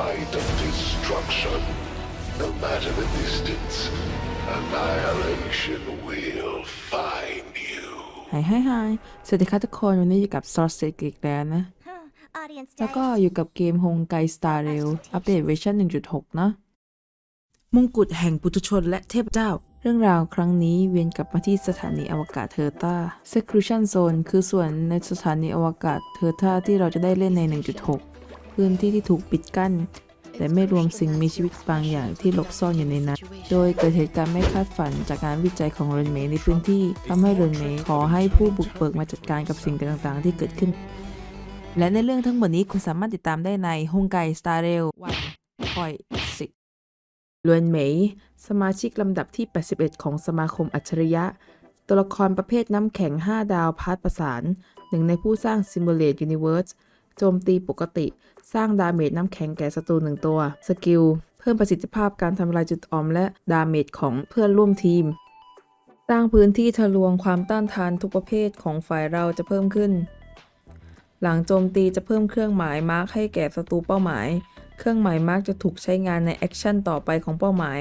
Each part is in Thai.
light of destruction. No matter the distance, annihilation will find you. ไฮไฮไฮสวัสดีค่ะทุกคน วันนี้อยู่กับ s o u r c e อีกแล้วนะ Audience แล้วก็ dice. อยู่กับเกม h o n g a i Star Rail อัปเดตเวอร์ชัน1.6 นะ มงกุฎแห่งปุถุชนและเทพเจ้า เรื่องราวครั้งนี้เวียนกลับมาที่สถานีอวกาศเทอร์ตา Seclusion Zone คือส่วนในสถานีอวกาศเทอร์ตาที่เราจะได้เล่นใน 1.6 พื้นที่ที่ถูกปิดกั้น แต่ไม่รวมสิ่งมีชีวิตบางอย่างที่หลบซ่อนอยู่ในนั้น โดยเกิดเหตุการณ์ไม่คาดฝันจากการวิจัยของเรนเมย์ในพื้นที่ทำให้เรนเมย์ขอให้ผู้บุกเบิกมาจัดการกับสิ่งต่างๆ ที่เกิดขึ้น และในเรื่องทั้งหมดนี้คุณสามารถติดตามได้ในฮงไกสตาร์เรลวันคอยสิลวนเหมย สมาชิกลำดับที่ 81 ของสมาคมอัจฉริยะ ตัวละครประเภทน้ำแข็ง 5 ดาวพาร์ทประสาน หนึ่งในผู้สร้าง Simulate Universe โจมตีปกติ สร้างดาเมจน้ำแข็งแก่ศัตรูหนึ่งตัว สกิล เพิ่มประสิทธิภาพการทำลายจุดอ่อนและดาเมจของเพื่อนร่วมทีม สร้างพื้นที่ทะลวงความต้านทานทุกประเภทของฝ่ายเราจะเพิ่มขึ้น หลังโจมตีจะเพิ่มเครื่องหมายมาร์คให้แก่ศัตรูเป้าหมาย เครื่องหมายมาร์คจะถูกใช้งานในแอคชั่นต่อไปของเป้าหมาย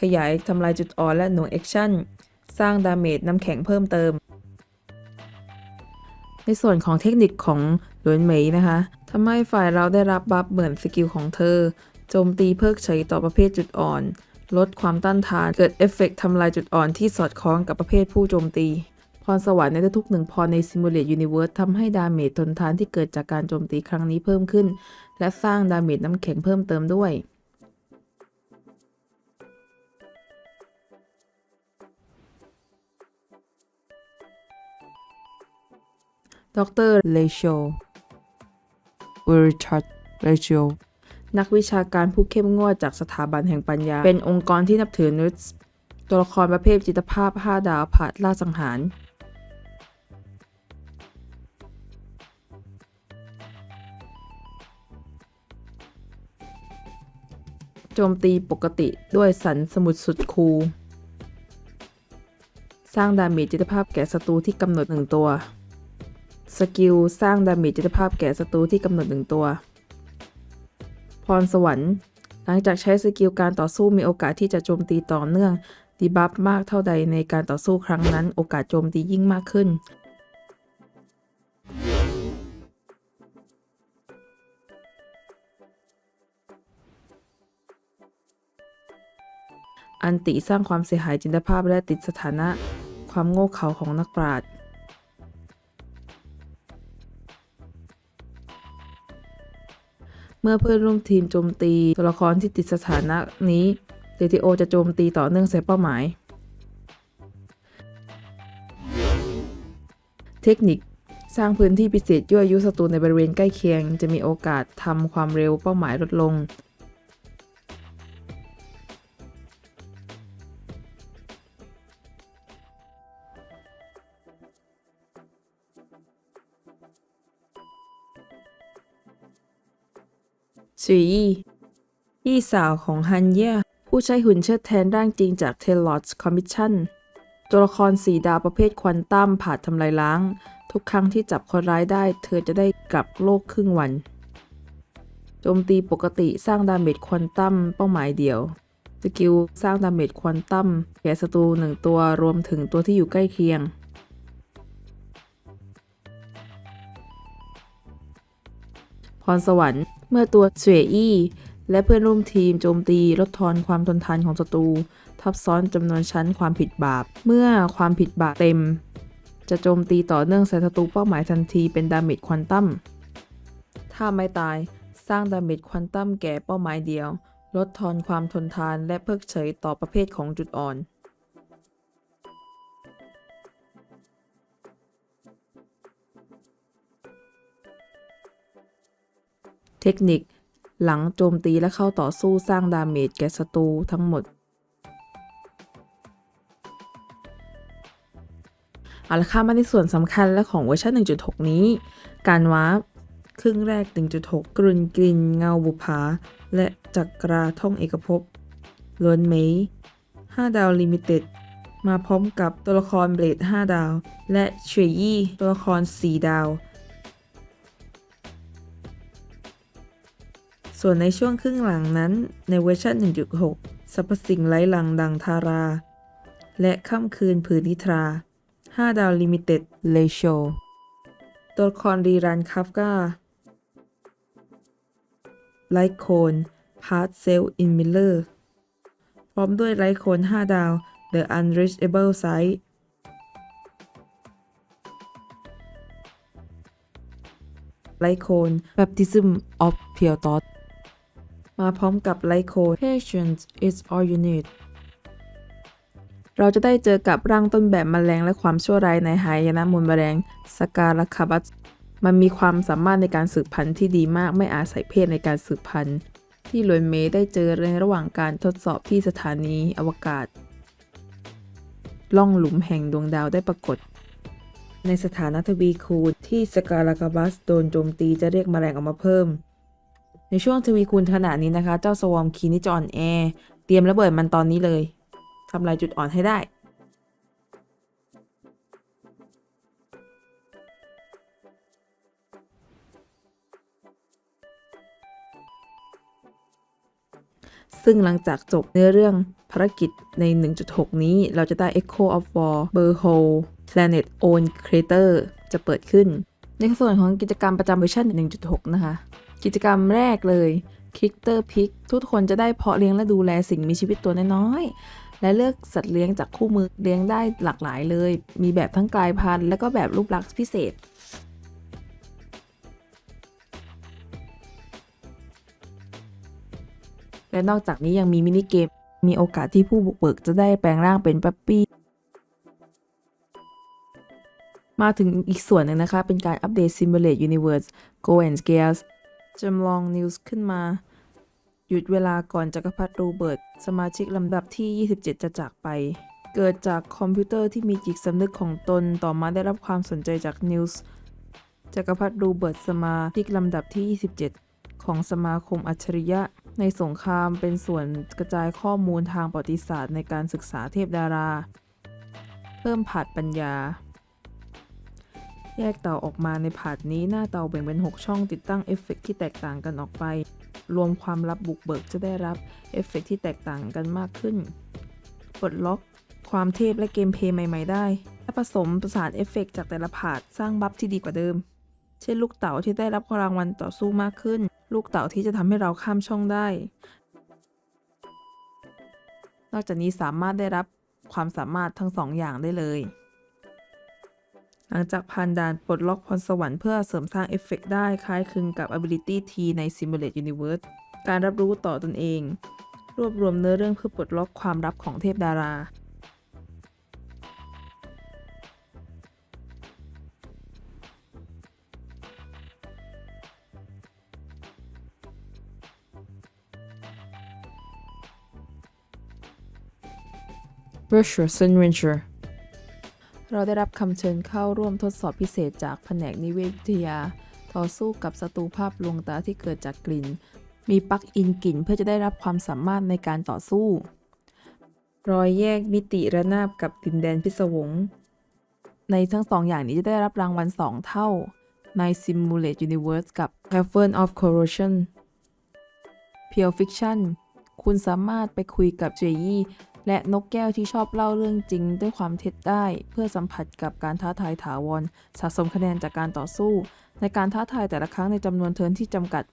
ขยายทำลายจุดอ่อนและหน่วยแอคชั่น สร้างดาเมจน้ำแข็งเพิ่มเติมในส่วนของเทคนิคของ หลวนเหมยนะคะทำให้ฝ่ายเราได้รับบัฟเหมือนสกิลของเธอ โจมตีเพิกเฉยต่อประเภทจุดอ่อน ลดความต้านทานเกิดเอฟเฟกต์ทำลายจุดอ่อนที่สอดคล้องกับประเภทผู้โจมตีพรสวรรค์ในทุกหนึ่งพรใน Simulate Universe ทำให้ดาเมจทนทานที่เกิดจากการโจมตีครั้งนี้เพิ่มขึ้น และสร้างดาเมจน้ำแข็งเพิ่มเติมด้วย ดรเลโช เวอร์ชัดเลโชนักวิชาการผู้เข้มงวดจากสถาบันแห่งปัญญา เป็นองค์กรที่นับถือนุสตัวละครประเภทจิตภาพ 5 ดาวผาดล่าสังหาร โจมตีปกติด้วยสันสมุดสุดคูลสร้างดาเมจจิตภาพแก่ศัตรูที่กำหนดหนึ่งตัว สกิลสร้างดาเมจจิตภาพแก่ศัตรูที่กำหนดหนึ่งตัว พรสวรรค์ หลังจากใช้สกิลการต่อสู้มีโอกาสที่จะโจมตีต่อเนื่องดีบัฟมากเท่าใดในการต่อสู้ครั้งนั้น โอกาสโจมตียิ่งมากขึ้น อันติสร้างความเสียหายจินตภาพและติดสถานะ ความโง่เขลาของนักปราชญ์ เมื่อเพื่อนร่วมทีมโจมตีตัวละครที่ติดสถานะนี้เดติโอจะโจมตีต่อเนื่องใส่เป้าหมาย เทคนิคสร้างพื้นที่พิเศษยั่วยุศัตรูในบริเวณใกล้เคียง จะมีโอกาสทำความเร็วเป้าหมายลดลง สุยพี่สาวของฮันเย่ผู้ใช้หุ่นเชิดแทนร่างจริงจาก t a l o t s Commission ตัวละครสีดาวประเภทควอนตัมผ่าทำลายล้าง ทุกครั้งที่จับคนร้ายได้ เธอจะได้กลับโลกครึ่งวัน โจมตีปกติสร้างดาเมจควอนตัมเป้าหมายเดียว สกิลสร้างดาเมจควอนตัมแก่ศัตรูหนึ่งตัวรวมถึงตัวที่อยู่ใกล้เคียงพรสวรรค์ มื่อตัวเสวยอี้และเพื่อนร่วมทีมโจมตีลดทอนความทนทานของศัตรู ทับซ้อนจำนวนชั้นความผิดบาป เมื่อความผิดบาปเต็ม จะโจมตีต่อเนื่องใส่ศัตรูเป้าหมายทันทีเป็นดาเมจควอนตัมถ้าไม่ตายสร้างดาเมจควอนตัมแก่เป้าหมายเดียว ลดทอนความทนทานและเพิกเฉยต่อประเภทของจุดอ่อน เทคนิค หลังโจมตีและเข้าต่อสู้สร้างดาเมจแก่ศัตรูทั้งหมด เอาละค่ะมาในส่วนสำคัญและของเวอร์ชัน1.6 นี้ การวาร์ปครึ่งแรก 1.6 กรุนกรินเงาบุภา และจักราท่องเอกภพล้วนเมย์5ดาวลิมิเต็ดมาพร้อมกับตัวละครเบลด5ดาว และเฉวยยี่ตัวละคร 4 ดาว ส่วนในช่วงครึ่งหลังนั้นในเวอร์ชัน1.6สรรพสิ่งไร้หลังดังทารา และค่ำคืนผืนนิทรา 5 ดาวลิมิเต็ดเลโชตัวละครรีรันคาฟกาไลท์โคนพาร์ทเซลอินมิลเลอร์พร้อมด้วยไลท์โคน 5 ดาว The Unreachable Site ไลโคน Baptism of Pure Thought มาพร้อมกับไลโค Patience is all you need เราจะได้เจอกับร่างต้นแบบมแมลงและความชั่วร้ายในหายนะมูลแมลงสกาลคาบัสมันมีความสามารถในการสืบพันธุ์ที่ดีมากไม่อาศัยเพศในการสืบพันธุ์ ที่ลวนเมย์ได้เจอในระหว่างการทดสอบที่สถานีอวกาศ ล่องหลุมแห่งดวงดาวได้ปรากฏ ในสถานะทวีคูณที่สกาลากาบัสโดนโจมตีจะเรียกแมลงออกมาเพิ่ม ในช่วงทวีคูณขนาดนี้นะคะ เจ้าสวอมคีนี่จะอ่อนแอ เตรียมระเบิดมันตอนนี้เลยทำลายจุดอ่อนให้ได้ซึ่งหลังจากจบเนื้อเรื่องภารกิจใน 1.6 นี้เราจะได้ Echo of War b u r h o l e Planet Own Crater จะเปิดขึ้น ในส่วนของกิจกรรมประจำเวอร์ชัน1.6 นะคะ กิจกรรมแรกเลย Kicker Pick ทุกคนจะได้เพาะเลี้ยงและดูแลสิ่งมีชีวิตตัวน้อยๆและเลือกสัตว์เลี้ยงจากคู่มือเลี้ยงได้หลากหลายเลย มีแบบทั้งกลายพันธุ์และก็แบบรูปลักษณ์พิเศษและนอกจากนี้ยังมีมินิเกม มีโอกาสที่ผู้บุกเบิกจะได้แปลงร่างเป็นปั๊ปปี้ มาถึงอีกส่วนหนึ่งนะคะ เป็นการอัปเดต Simulate Universe Go and Scales จำลองนิวส์ขึ้นมา หยุดเวลาก่อนจักรพรรดิโรเบิร์ตสมาชิกลำดับที่ 27 จะจากไป เกิดจากคอมพิวเตอร์ที่มีจิตสำนึกของตนต่อมาได้รับความสนใจจากนิวส์จักรพรรดิโรเบิร์ตสมาชิกลำดับที่ 27 ของสมาคมอัจฉริยะ ในสงครามเป็นส่วนกระจายข้อมูลทางประวัติศาสตร์ในการศึกษาเทพดารา เพิ่มผาดปัญญา แยกเตาออกมาในผาดนี้หน้าเตาแบ่งเป็น 6 ช่องติดตั้งเอฟเฟกต์ที่แตกต่างกันออกไป รวมความลับบุกเบิกจะได้รับเอฟเฟกต์ที่แตกต่างกันมากขึ้นปลดล็อกความเทพและเกมเพย์ใหม่ ๆ ได้ และผสมประสานเอฟเฟกต์จากแต่ละผาดสร้างบัฟที่ดีกว่าเดิม เช่นลูกเต๋าที่ได้รับรางวัลต่อสู้มากขึ้น ลูกเต๋าที่จะทำให้เราข้ามช่องได้ นอกจากนี้สามารถได้รับความสามารถทั้งสองอย่างได้เลย หลังจากผ่านด่านปลดล็อกพรสวรรค์เพื่อเสริมสร้างเอฟเฟกต์ได้คล้ายคลึงกับ Ability T ใน Simulate Universe การรับรู้ต่อตนเอง รวบรวมเนื้อเรื่องเพื่อปลดล็อกความลับของเทพดารา Virtual Adventure เราได้รับคำเชิญเข้าร่วมทดสอบพิเศษจากแผนกนิเวศวิทยา ต่อสู้กับศัตรูภาพลวงตาที่เกิดจากกลิ่น มีปลั๊กอินกลิ่นเพื่อจะได้รับความสามารถในการต่อสู้ รอยแยกมิติระนาบกับดินแดนพิศวง ในทั้งสองอย่างนี้จะได้รับรางวัล 2 เท่า ใน Simulate Universe กับ Cavern of Corrosion Pure Fiction คุณสามารถไปคุยกับเจยี่ และนกแก้วที่ชอบเล่าเรื่องจริงด้วยความเท็จได้ เพื่อสัมผัสกับการท้าทายถาวร สะสมคะแนนจากการต่อสู้ ในการท้าทายแต่ละครั้งในจำนวนเทิร์นที่จำกัด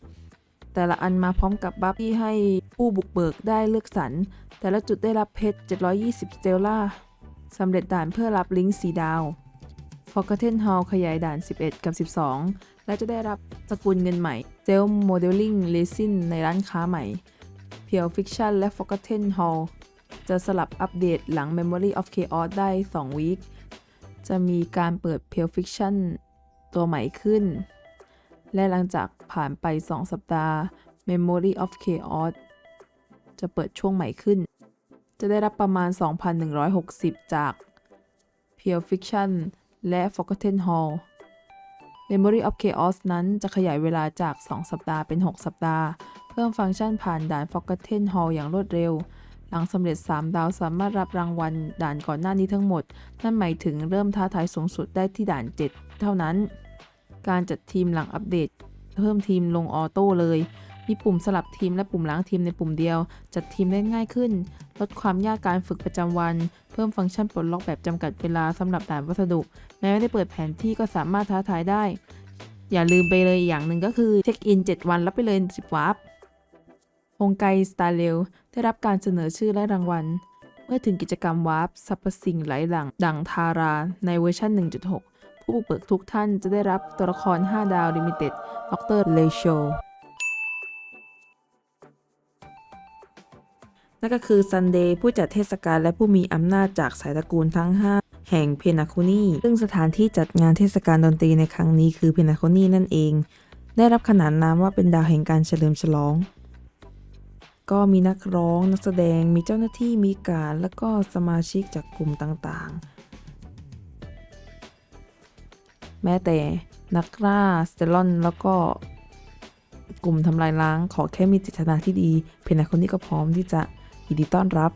แต่ละอันมาพร้อมกับบัฟที่ให้ผู้บุกเบิกได้เลือกสรรแต่ละจุดได้รับเพชร 720 สเตลล่าสำเร็จด่านเพื่อรับลิงก์สีดาว Forgotten Hall ขยายด่าน 11 กับ 12 และจะได้รับสกุลเงินใหม่ เซล Modeling Resin ในร้านค้าใหม่ Pure Fiction และ Forgotten Hall จะสลับอัปเดตหลัง Memory of Chaos ได้ 2 วีค จะมีการเปิด Pure Fiction ตัวใหม่ขึ้น และหลังจากผ่านไป 2 สัปดาห์ Memory of Chaos จะเปิดช่วงใหม่ขึ้น จะได้รับประมาณ 2,160 จาก Pure Fiction และ Forgotten Hall Memory of Chaos นั้นจะขยายเวลาจาก 2 สัปดาห์เป็น 6 สัปดาห์ เพิ่มฟังก์ชันผ่านด่าน Forgotten Hall อย่างรวดเร็ว หลังสำเร็จ 3 ดาวสามารถรับรางวัลด่านก่อนหน้านี้ทั้งหมด นั่นหมายถึงเริ่มท้าทายสูงสุดได้ที่ด่าน 7 เท่านั้น การจัดทีมหลังอัปเดต เพิ่มทีมลงออโต้เลย มีปุ่มสลับทีมและปุ่มล้างทีมในปุ่มเดียว จัดทีมได้ง่ายขึ้น ลดความยากการฝึกประจำวัน เพิ่มฟังก์ชันปลดล็อกแบบจำกัดเวลาสำหรับด่านวัสดุ แม้ไม่ได้เปิดแผนที่ก็สามารถท้าทายได้ อย่าลืมไปเลยอย่างหนึ่งก็คือเช็คอิน 7 วันรับไปเลย10วาร์ป ฮงไกสตาร์เรลได้รับการเสนอชื่อและรางวัล เมื่อถึงกิจกรรมวาร์ปสรรพสิ่งไหลหลัง ดังทาราในเวอร์ชัน 1.6 ผู้บุกเบิกทุกท่านจะได้รับตัวละคร 5 ดาวลิมิเต็ดดรเลโชนั่นก็คือซันเดย์ผู้จัดเทศกาลและผู้มีอำนาจจากสายตระกูลทั้ง 5 แห่งเพนาคุนีซึ่งสถานที่จัดงานเทศกาลดนตรีในครั้งนี้คือเพนาคุนีนั่นเอง ได้รับขนานนามว่าเป็นดาวแห่งการเฉลิมฉลอง ก็มีนักร้องนักแสดงมีเจ้าหน้าที่มีการ แล้วก็สมาชิกจากกลุ่มต่างๆ แม้แต่นักล่าสเตลอนแล้วก็กลุ่มทำลายล้างขอแค่มีจิตนาที่ดี เพนนาคนนี้ก็พร้อมที่จะยินดีต้อนรับ